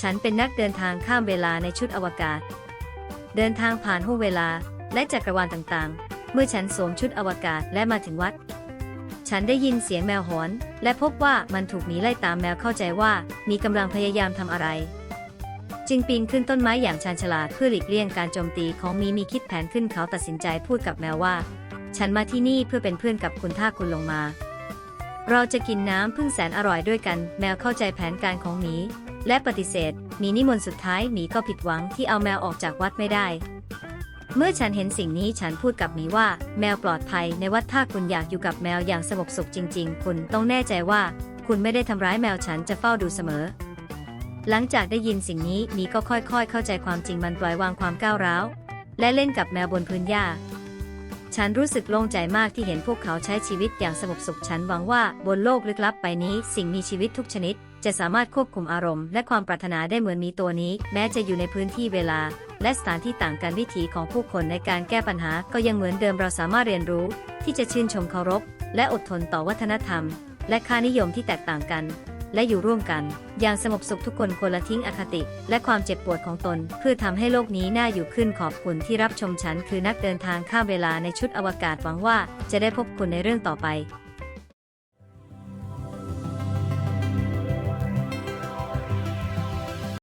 ฉันเป็นนักเดินทางข้ามเวลาในชุดอวกาศ เดินทางผ่านห้วงเวลาและจักรวาลต่างๆ เมื่อฉันสวมชุดอวกาศและมาถึงวัด ฉันได้ยินเสียงแมวหอน และพบว่ามันถูกหมีไล่ตามแมวเข้าใจว่ามีกำลังพยายามทำอะไร จึงปีนขึ้นต้นไม้อย่างชาญฉลาดเพื่อหลีกเลี่ยงการโจมตีของมีมีคิดแผนขึ้นเขาตัดสินใจพูดกับแมวว่า ฉันมาที่นี่เพื่อเป็นเพื่อนกับคุณถ้าคุณลงมา เราจะกินน้ำพึ่งแสนอร่อยด้วยกัน แมวเข้าใจแผนการของหมี และปฏิเสธ มีนิมนต์สุดท้ายหมีก็ผิดหวังที่เอาแมวออกจากวัดไม่ได้ เมื่อฉันเห็นสิ่งนี้ฉันพูดกับหมีว่า แมวปลอดภัยในวัดถ้าคุณอยากอยู่กับแมวอย่างสงบสุขจริง ๆ คุณต้องแน่ใจว่า คุณไม่ได้ทำร้ายแมวฉันจะเฝ้าดูเสมอ หลังจากได้ยินสิ่งนี้หมีก็ค่อยๆ เข้าใจความจริงมันปล่อยวางความก้าวร้าวและเล่นกับแมวบนพื้นหญ้า ฉันรู้สึกโล่งใจมากที่เห็นพวกเขาใช้ชีวิตอย่างสงบสุขฉันหวังว่าบนโลกลึกลับใบนี้สิ่งมีชีวิตทุกชนิด จะสามารถควบคุมอารมณ์และความปรารถนาได้เหมือนมีตัวนี้ แม้จะอยู่ในพื้นที่เวลา และสถานที่ต่างกันวิถีของผู้คนในการแก้ปัญหาก็ยังเหมือนเดิมเราสามารถเรียนรู้ ที่จะชื่นชมเคารพ และอดทนต่อวัฒนธรรม และค่านิยมที่แตกต่างกัน และอยู่ร่วมกัน อย่างสงบสุขทุกคนควรละทิ้งอคติ และความเจ็บปวดของตน เพื่อทำให้โลกนี้น่าอยู่ขึ้นขอบคุณที่รับชมฉัน คือนักเดินทางข้ามเวลาในชุดอวกาศหวังว่าจะได้พบคุณในเรื่องต่อไป